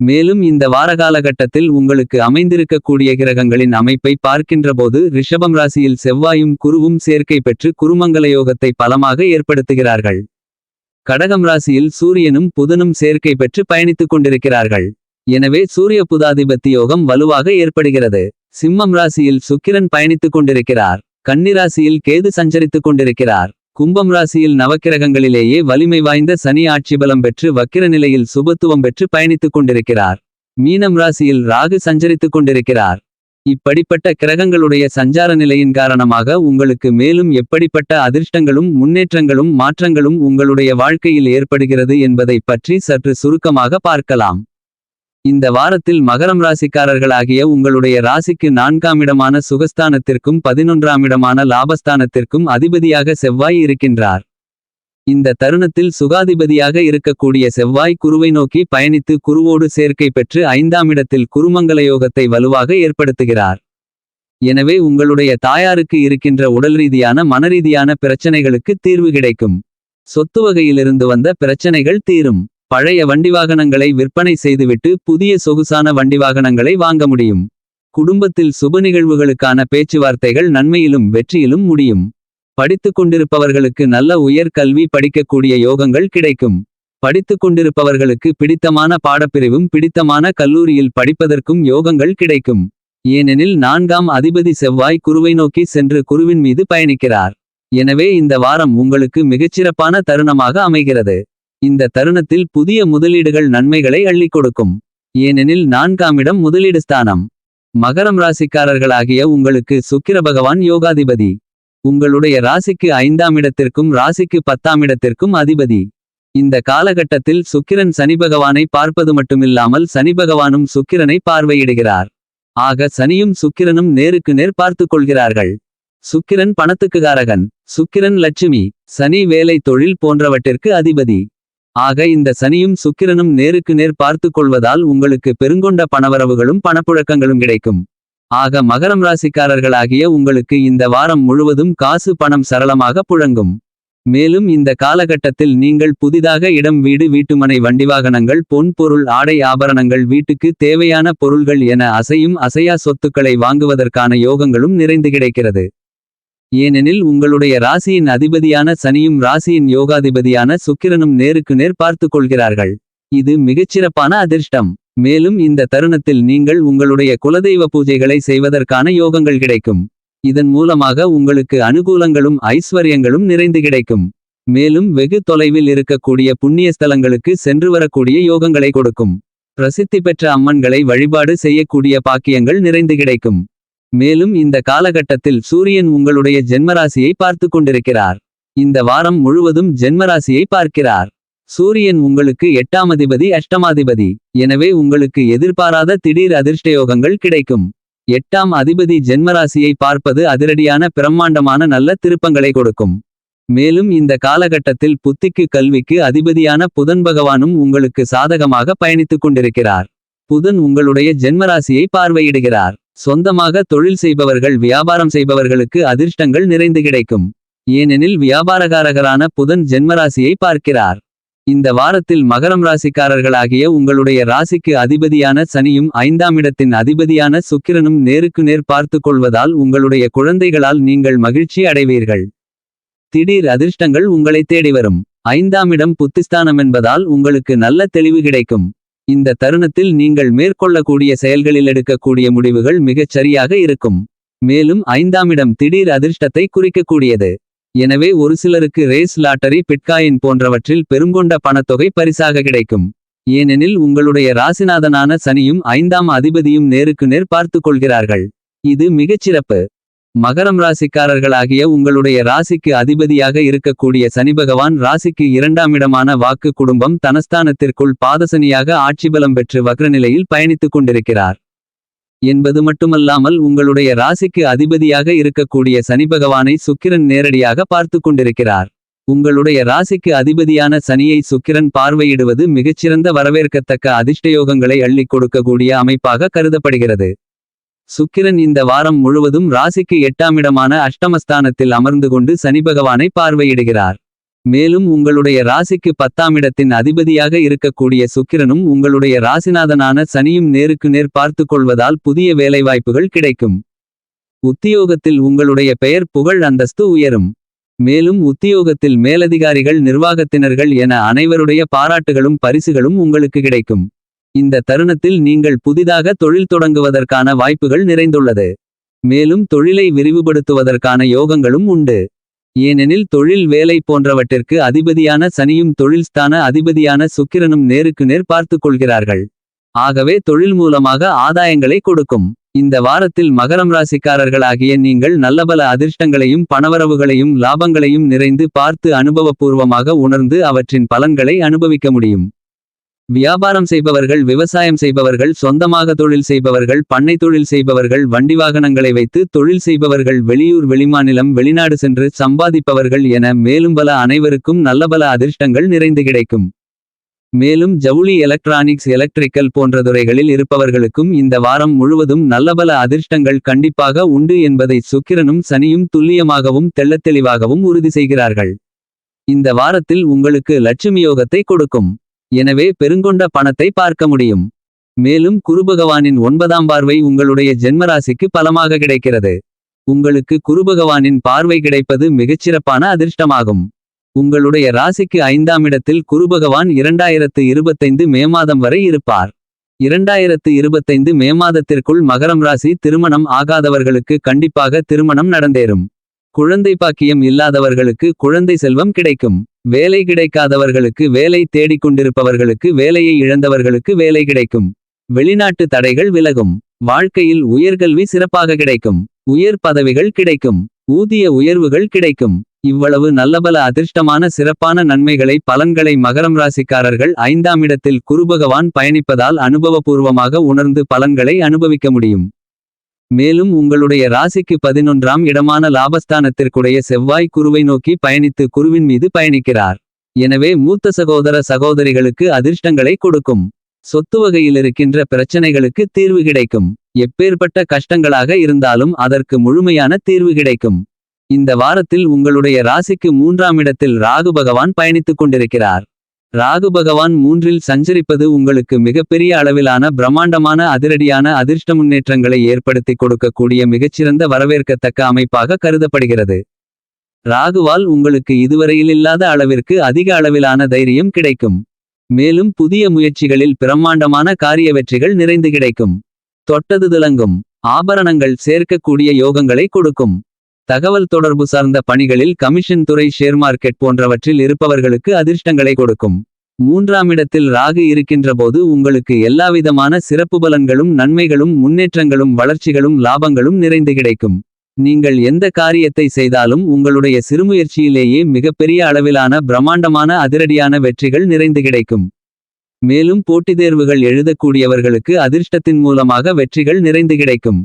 மேலும் இந்த வார காலகட்டத்தில் உங்களுக்கு அமைந்திருக்கக்கூடிய கிரகங்களின் அமைப்பை பார்க்கின்றபோது ரிஷபம் ராசியில் செவ்வாயும் குருவும் சேர்க்கை பெற்று குருமங்கல யோகத்தை பலமாக ஏற்படுத்துகிறார்கள். கடகம் ராசியில் சூரியனும் புதனும் சேர்க்கை பெற்று பயணித்துக் கொண்டிருக்கிறார்கள். எனவே சூரிய புதாதிபத்தி யோகம் வலுவாக ஏற்படுகிறது. சிம்மம் ராசியில் சுக்கிரன் பயணித்துக் கொண்டிருக்கிறார். கன்னிராசியில் கேது சஞ்சரித்துக் கொண்டிருக்கிறார். கும்பம் ராசியில் நவக்கிரகங்களிலேயே வலிமை வாய்ந்த சனி ஆட்சி பலம் பெற்று வக்கிர நிலையில் சுபத்துவம் பெற்று பயணித்துக் கொண்டிருக்கிறார். மீனம் ராசியில் ராகு சஞ்சரித்துக் கொண்டிருக்கிறார். இப்படிப்பட்ட கிரகங்களுடைய சஞ்சார நிலையின் காரணமாக உங்களுக்கு மேலும் எப்படிப்பட்ட அதிர்ஷ்டங்களும் முன்னேற்றங்களும் மாற்றங்களும் உங்களுடைய வாழ்க்கையில் ஏற்படுகிறது என்பதை பற்றி சற்று சுருக்கமாக பார்க்கலாம். இந்த வாரத்தில் மகரம் ராசிக்காரர்களாகிய உங்களுடைய ராசிக்கு நான்காம் இடமான சுகஸ்தானத்திற்கும் பதினொன்றாம் இடமான லாபஸ்தானத்திற்கும் அதிபதியாக செவ்வாய் இருக்கின்றார். இந்த தருணத்தில் சுகாதிபதியாக இருக்கக்கூடிய செவ்வாய் குருவை நோக்கி பயணித்து குருவோடு சேர்க்கை பெற்று ஐந்தாம் இடத்தில் குருமங்கல யோகத்தை வலுவாக ஏற்படுத்துகிறார். எனவே உங்களுடைய தாயாருக்கு இருக்கின்ற உடல் ரீதியான மனரீதியான பிரச்சனைகளுக்கு தீர்வு கிடைக்கும். சொத்து வகையிலிருந்து வந்த பிரச்சனைகள் தீரும். பழைய வண்டி வாகனங்களை விற்பனை செய்துவிட்டு புதிய சொகுசான வண்டி வாகனங்களை வாங்க முடியும். குடும்பத்தில் சுப நிகழ்வுகளுக்கான பேச்சுவார்த்தைகள் நன்மையிலும் வெற்றியிலும் முடியும். படித்துக் கொண்டிருப்பவர்களுக்கு நல்ல உயர் கல்வி படிக்கக்கூடிய யோகங்கள் கிடைக்கும். படித்துக் கொண்டிருப்பவர்களுக்கு பிடித்தமான பாடப்பிரிவும் பிடித்தமான கல்லூரியில் படிப்பதற்கும் யோகங்கள் கிடைக்கும். ஏனெனில் நான்காம் அதிபதி செவ்வாய் குருவை நோக்கி சென்று குருவின் மீது பயணிக்கிறார். எனவே இந்த வாரம் உங்களுக்கு மிகச்சிறப்பான தருணமாக அமைகிறது. இந்த தருணத்தில் புதிய முதலீடுகள் நன்மைகளை அள்ளிக் கொடுக்கும். ஏனெனில் நான்காம் இடம் முதலீடு ஸ்தானம். மகரம் ராசிக்காரர்களாகிய உங்களுக்கு சுக்கிர பகவான் யோகாதிபதி. உங்களுடைய ராசிக்கு ஐந்தாம் இடத்திற்கும் ராசிக்கு பத்தாம் இடத்திற்கும் அதிபதி. இந்த காலகட்டத்தில் சுக்கிரன் சனி பகவானை பார்ப்பது மட்டுமில்லாமல் சனி பகவானும் சுக்கிரனை பார்வையிடுகிறார். ஆக சனியும் சுக்கிரனும் நேருக்கு நேர் பார்த்து கொள்கிறார்கள். சுக்கிரன் பணத்துக்கு காரகன் சுக்கிரன் லட்சுமி. சனி வேலை தொழில் போன்றவற்றிற்கு அதிபதி. ஆக இந்த சனியும் சுக்கிரனும் நேருக்கு நேர் பார்த்து கொள்வதால் உங்களுக்கு பெருங்கொண்ட பணவரவுகளும் பணப்புழக்கங்களும் கிடைக்கும். ஆக மகரம் ராசிக்காரர்களாகிய உங்களுக்கு இந்த வாரம் முழுவதும் காசு பணம் சரளமாக புழங்கும். மேலும் இந்த காலகட்டத்தில் நீங்கள் புதிதாக இடம் வீடு வீட்டுமனை வண்டி வாகனங்கள் பொன் பொருள் ஆடை ஆபரணங்கள் வீட்டுக்கு தேவையான பொருள்கள் என அசையும் அசையா சொத்துக்களை வாங்குவதற்கான யோகங்களும் நிறைந்து கிடைக்கிறது. ஏனெனில் உங்களுடைய ராசியின் அதிபதியான சனியும் ராசியின் யோகாதிபதியான சுக்கிரனும் நேருக்கு நேர் பார்த்து கொள்கிறார்கள். இது மிகச்சிறப்பான அதிர்ஷ்டம். மேலும் இந்த தருணத்தில் நீங்கள் உங்களுடைய குலதெய்வ பூஜைகளை செய்வதற்கான யோகங்கள் கிடைக்கும். இதன் மூலமாக உங்களுக்கு அனுகூலங்களும் ஐஸ்வர்யங்களும் நிறைந்து கிடைக்கும். மேலும் வெகு தொலைவில் இருக்கக்கூடிய புண்ணிய ஸ்தலங்களுக்கு சென்று வரக்கூடிய யோகங்களை கொடுக்கும். பிரசித்தி பெற்ற அம்மன்களை வழிபாடு செய்யக்கூடிய பாக்கியங்கள் நிறைந்து கிடைக்கும். மேலும் இந்த காலகட்டத்தில் சூரியன் உங்களுடைய ஜென்மராசியை பார்த்து கொண்டிருக்கிறார். இந்த வாரம் முழுவதும் ஜென்மராசியை பார்க்கிறார். சூரியன் உங்களுக்கு எட்டாம் அதிபதி அஷ்டமாதிபதி. எனவே உங்களுக்கு எதிர்பாராத திடீர் அதிர்ஷ்டயோகங்கள் கிடைக்கும். எட்டாம் அதிபதி ஜென்மராசியை பார்ப்பது அதிரடியான பிரம்மாண்டமான நல்ல திருப்பங்களை கொடுக்கும். மேலும் இந்த காலகட்டத்தில் புத்திக்கு கல்விக்கு அதிபதியான புதன் பகவானும் உங்களுக்கு சாதகமாக பயணித்துக் கொண்டிருக்கிறார். புதன் உங்களுடைய ஜென்மராசியை பார்வையிடுகிறார். சொந்தமாக தொழில் செய்பவர்கள் வியாபாரம் செய்பவர்களுக்கு அதிர்ஷ்டங்கள் நிறைந்து கிடைக்கும். ஏனெனில் வியாபாரகாரகரான புதன் ஜென்மராசியை பார்க்கிறார். இந்த வாரத்தில் மகரம் ராசிக்காரர்களாகிய உங்களுடைய ராசிக்கு அதிபதியான சனியும் ஐந்தாம் இடத்தின் அதிபதியான சுக்கிரனும் நேருக்கு நேர் பார்த்துக் கொள்வதால் உங்களுடைய குழந்தைகளால் நீங்கள் மகிழ்ச்சி அடைவீர்கள். திடீர் அதிர்ஷ்டங்கள் உங்களை தேடி வரும். ஐந்தாம் இடம் புத்திஸ்தானம் என்பதால் உங்களுக்கு நல்ல தெளிவு கிடைக்கும். இந்த தருணத்தில் நீங்கள் மேற்கொள்ளக்கூடிய செயல்களில் எடுக்கக்கூடிய முடிவுகள் மிகச் சரியாக இருக்கும். மேலும் ஐந்தாம் இடம் திடீர் அதிர்ஷ்டத்தை குறிக்கக்கூடியது. எனவே ஒரு சிலருக்கு ரேஸ் லாட்டரி பிட்காயின் போன்றவற்றில் பெருங்கொண்ட பணத்தொகை பரிசாக கிடைக்கும். ஏனெனில் உங்களுடைய ராசிநாதனான சனியும் ஐந்தாம் அதிபதியும் நேருக்கு நேர் பார்த்து கொள்கிறார்கள். இது மிகச்சிறப்பு மகரம் ராசிக்காரர்களாகிய உங்களுடைய ராசிக்கு அதிபதியாக இருக்கக்கூடிய சனி பகவான் ராசிக்கு இரண்டாம் இடமான வாக்கு குடும்பம் தனஸ்தானத்திற்குள் பாதசனியாக ஆட்சிபலம் பெற்று வக்ரநிலையில் பயணித்துக் கொண்டிருக்கிறார். என்பது மட்டுமல்லாமல் உங்களுடைய ராசிக்கு அதிபதியாக இருக்கக்கூடிய சனி பகவானை சுக்கிரன் நேரடியாக பார்த்து கொண்டிருக்கிறார். உங்களுடைய ராசிக்கு அதிபதியான சனியை சுக்கிரன் பார்வையிடுவது மிகச்சிறந்த வரவேற்கத்தக்க அதிர்ஷ்டயோகங்களை அள்ளிக் கொடுக்கக்கூடிய அமைப்பாக கருதப்படுகிறது. சுக்கிரன் இந்த வாரம் முழுவதும் ராசிக்கு எட்டாமிடமான அஷ்டமஸ்தானத்தில் அமர்ந்து கொண்டு சனி பகவானை பார்வையிடுகிறார். மேலும் உங்களுடைய ராசிக்கு பத்தாமிடத்தின் அதிபதியாக இருக்கக்கூடிய சுக்கிரனும் உங்களுடைய ராசிநாதனான சனியும் நேருக்கு நேர் பார்த்து கொள்வதால் புதிய வேலைவாய்ப்புகள் கிடைக்கும். உத்தியோகத்தில் உங்களுடைய பெயர் புகழ் அந்தஸ்து உயரும். மேலும் உத்தியோகத்தில் மேலதிகாரிகள் நிர்வாகத்தினர்கள் என அனைவருடைய பாராட்டுகளும் பரிசுகளும் உங்களுக்கு கிடைக்கும். இந்த தருணத்தில் நீங்கள் புதிதாக தொழில் தொடங்குவதற்கான வாய்ப்புகள் நிறைந்துள்ளது. மேலும் தொழிலை விரிவுபடுத்துவதற்கான யோகங்களும் உண்டு. ஏனெனில் தொழில் வேலை போன்றவற்றிற்கு அதிபதியான சனியும் தொழில்ஸ்தான அதிபதியான சுக்கிரனும் நேருக்கு நேர் பார்த்து கொள்கிறார்கள். ஆகவே தொழில் மூலமாக ஆதாயங்களை கொடுக்கும். இந்த வாரத்தில் மகரம் ராசிக்காரர்களாகிய நீங்கள் நல்லபல அதிர்ஷ்டங்களையும் பணவரவுகளையும் லாபங்களையும் நிறைந்து பார்த்து அனுபவபூர்வமாக உணர்ந்து அவற்றின் பலன்களை அனுபவிக்க முடியும். வியாபாரம் செய்பவர்கள் விவசாயம் செய்பவர்கள் சொந்தமாக தொழில் செய்பவர்கள் பண்ணை தொழில் செய்பவர்கள் வண்டி வாகனங்களை வைத்து தொழில் செய்பவர்கள் வெளியூர் வெளிமாநிலம் வெளிநாடு சென்று சம்பாதிப்பவர்கள் என மேலும் பல அனைவருக்கும் நல்லபல அதிர்ஷ்டங்கள் நிறைந்து கிடைக்கும். மேலும் ஜவுளி எலக்ட்ரானிக்ஸ் எலக்ட்ரிக்கல் போன்ற துறைகளில் இருப்பவர்களுக்கும் இந்த வாரம் முழுவதும் நல்லபல அதிர்ஷ்டங்கள் கண்டிப்பாக உண்டு என்பதை சுக்கிரனும் சனியும் துல்லியமாகவும் தெள்ளத்தெளிவாகவும் உறுதி செய்கிறார்கள். இந்த வாரத்தில் உங்களுக்கு லட்சுமி யோகத்தை கொடுக்கும். எனவே பெருங்கொண்ட பணத்தை பார்க்க முடியும். மேலும் குருபகவானின் ஒன்பதாம் பார்வை உங்களுடைய ஜென்மராசிக்கு பலமாக கிடைக்கிறது. உங்களுக்கு குருபகவானின் பார்வை கிடைப்பது மிகச்சிறப்பான அதிர்ஷ்டமாகும். உங்களுடைய ராசிக்கு ஐந்தாம் இடத்தில் குருபகவான் இரண்டாயிரத்து இருபத்தைந்து மே மாதம் வரை இருப்பார். இரண்டாயிரத்து இருபத்தைந்து மே மாதத்திற்குள் மகரம் ராசி திருமணம் ஆகாதவர்களுக்கு கண்டிப்பாக திருமணம் நடந்தேறும். குழந்தை பாக்கியம் இல்லாதவர்களுக்கு குழந்தை செல்வம் கிடைக்கும். வேலை கிடைக்காதவர்களுக்கு வேலை தேடிக்கொண்டிருப்பவர்களுக்கு வேலையை இழந்தவர்களுக்கு வேலை கிடைக்கும். வெளிநாட்டு தடைகள் விலகும். வாழ்க்கையில் உயர்கல்வி சிறப்பாக கிடைக்கும். உயர் பதவிகள் கிடைக்கும். ஊதிய உயர்வுகள் கிடைக்கும். இவ்வளவு நல்லபல அதிர்ஷ்டமான சிறப்பான நன்மைகளை பலன்களை மகரம் ராசிக்காரர்கள் ஐந்தாம் இடத்தில் குருபகவான் பயணிப்பதால் அனுபவபூர்வமாக உணர்ந்து பலன்களை அனுபவிக்க முடியும். மேலும் உங்களுடைய ராசிக்கு பதினொன்றாம் இடமான லாபஸ்தானத்திற்குடைய செவ்வாய் குருவை நோக்கி பயணித்து குருவின் மீது பயணிக்கிறார். எனவே மூத்த சகோதர சகோதரிகளுக்கு அதிர்ஷ்டங்களை கொடுக்கும். சொத்து வகையில் இருக்கின்ற பிரச்சனைகளுக்கு தீர்வு கிடைக்கும். எப்பேற்பட்ட கஷ்டங்களாக இருந்தாலும் அதற்கு முழுமையான தீர்வு கிடைக்கும். இந்த வாரத்தில் உங்களுடைய ராசிக்கு மூன்றாம் இடத்தில் ராகு பகவான் பயணித்துக் கொண்டிருக்கிறார். ராகு பகவான் மூன்றில் சஞ்சரிப்பது உங்களுக்கு மிகப்பெரிய அளவிலான பிரம்மாண்டமான அதிரடியான அதிர்ஷ்ட முன்னேற்றங்களை ஏற்படுத்தி கொடுக்கக்கூடிய மிகச்சிறந்த வரவேற்கத்தக்க அமைப்பாக கருதப்படுகிறது. ராகுவால் உங்களுக்கு இதுவரையில் இல்லாத அளவிற்கு அதிக அளவிலான தைரியம் கிடைக்கும். மேலும் புதிய முயற்சிகளில் பிரம்மாண்டமான காரிய வெற்றிகள் நிறைந்து கிடைக்கும். தொட்டது துலங்கும். ஆபரணங்கள் சேர்க்கக்கூடிய யோகங்களை கொடுக்கும். தகவல் தொடர்பு சார்ந்த பணிகளில் கமிஷன் துறை ஷேர் மார்க்கெட் போன்றவற்றில் இருப்பவர்களுக்கு அதிர்ஷ்டங்களை கொடுக்கும். மூன்றாம் இடத்தில் ராகு இருக்கின்றபோது உங்களுக்கு எல்லாவிதமான சிறப்பு பலன்களும் நன்மைகளும் முன்னேற்றங்களும் வளர்ச்சிகளும் லாபங்களும் நிறைந்து கிடைக்கும். நீங்கள் எந்த காரியத்தை செய்தாலும் உங்களுடைய சிறுமுயற்சியிலேயே மிகப்பெரிய அளவிலான பிரம்மாண்டமான அதிரடியான வெற்றிகள் நிறைந்து கிடைக்கும். மேலும் போட்டித் தேர்வுகள் எழுதக்கூடியவர்களுக்கு அதிர்ஷ்டத்தின் மூலமாக வெற்றிகள் நிறைந்து கிடைக்கும்.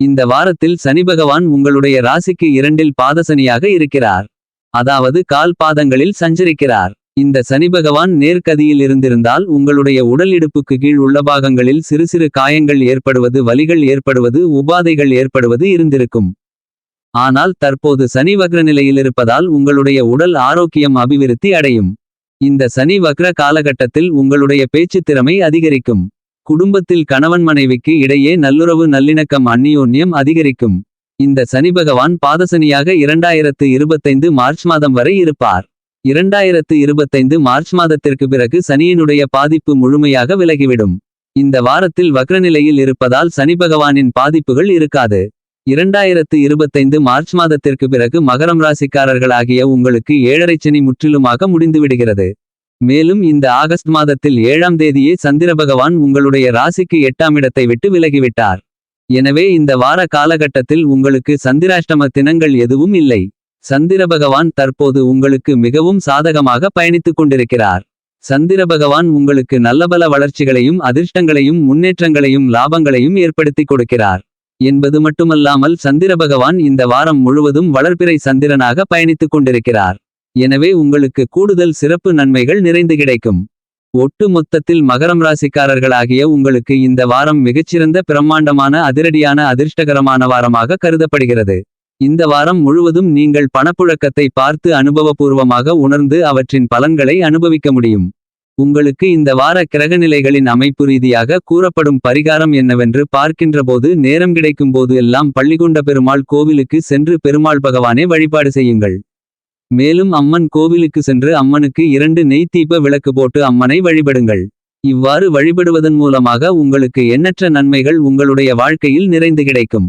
இந்த வாரத்தில் சனி பகவான் உங்களுடைய ராசிக்கு இரண்டில் பாதசனியாக இருக்கிறார். அதாவது கால் பாதங்களில் சஞ்சரிக்கிறார். இந்த சனி பகவான் நேர்கதியில் இருந்திருந்தால் உங்களுடைய உடல் இடுப்புக்கு கீழ் உள்ள பாகங்களில் சிறு சிறு காயங்கள் ஏற்படுவது வலிகள் ஏற்படுவது உபாதைகள் ஏற்படுவது இருந்திருக்கும். ஆனால் தற்போது சனி வக்ர நிலையில் இருப்பதால் உங்களுடைய உடல் ஆரோக்கியம் அபிவிருத்தி அடையும். இந்த சனி வக்ர காலகட்டத்தில் உங்களுடைய பேச்சுத் திறமை அதிகரிக்கும். குடும்பத்தில் கணவன் மனைவிக்கு இடையே நல்லுறவு நல்லிணக்கம் அந்நியோன்யம் அதிகரிக்கும். இந்த சனி பகவான் பாதசனியாக இரண்டாயிரத்து இருபத்தைந்து மார்ச் மாதம் வரை இருப்பார். இரண்டாயிரத்து இருபத்தைந்து மார்ச் மாதத்திற்கு பிறகு சனியினுடைய பாதிப்பு முழுமையாக விலகிவிடும். இந்த வாரத்தில் வக்ரநிலையில் இருப்பதால் சனி பகவானின் பாதிப்புகள் இருக்காது. இரண்டாயிரத்து இருபத்தைந்து மார்ச் மாதத்திற்கு பிறகு மகரம் ராசிக்காரர்களாகிய உங்களுக்கு ஏழரைச் சனி முற்றிலுமாக முடிந்துவிடுகிறது. மேலும் இந்த ஆகஸ்ட் மாதத்தில் ஏழாம் தேதியே சந்திர பகவான் உங்களுடைய ராசிக்கு எட்டாம் இடத்தை விட்டு விலகிவிட்டார். எனவே இந்த வார காலகட்டத்தில் உங்களுக்கு சந்திராஷ்டம தினங்கள் எதுவும் இல்லை. சந்திர பகவான் தற்போது உங்களுக்கு மிகவும் சாதகமாக பயணித்துக் கொண்டிருக்கிறார். சந்திர பகவான் உங்களுக்கு நல்லபல வளர்ச்சிகளையும் அதிர்ஷ்டங்களையும் முன்னேற்றங்களையும் லாபங்களையும் ஏற்படுத்திக் கொடுக்கிறார். என்பது மட்டுமல்லாமல் சந்திர பகவான் இந்த வாரம் முழுவதும் வளர்பிறை சந்திரனாக பயணித்துக் கொண்டிருக்கிறார். எனவே உங்களுக்கு கூடுதல் சிறப்பு நன்மைகள் நிறைந்து கிடைக்கும். ஒட்டு மொத்தத்தில் மகரம் ராசிக்காரர்களாகிய உங்களுக்கு இந்த வாரம் மிகச்சிறந்த பிரம்மாண்டமான அதிரடியான அதிர்ஷ்டகரமான வாரமாக கருதப்படுகிறது. இந்த வாரம் முழுவதும் நீங்கள் பணப்புழக்கத்தை பார்த்து அனுபவபூர்வமாக உணர்ந்து அவற்றின் பலன்களை அனுபவிக்க முடியும். உங்களுக்கு இந்த வார கிரகநிலைகளின் அமைப்பு ரீதியாக கூறப்படும் பரிகாரம் என்னவென்று பார்க்கின்றபோது நேரம் கிடைக்கும்போது எல்லாம் பள்ளிகொண்ட பெருமாள் கோவிலுக்கு சென்று பெருமாள் பகவானே வழிபாடு செய்யுங்கள். மேலும் அம்மன் கோவிலுக்கு சென்று அம்மனுக்கு இரண்டு நெய் தீப விளக்கு போட்டு அம்மனை வழிபடுங்கள். இவ்வாறு வழிபடுவதன் மூலமாக உங்களுக்கு எண்ணற்ற நன்மைகள் உங்களுடைய வாழ்க்கையில் நிறைந்து கிடைக்கும்.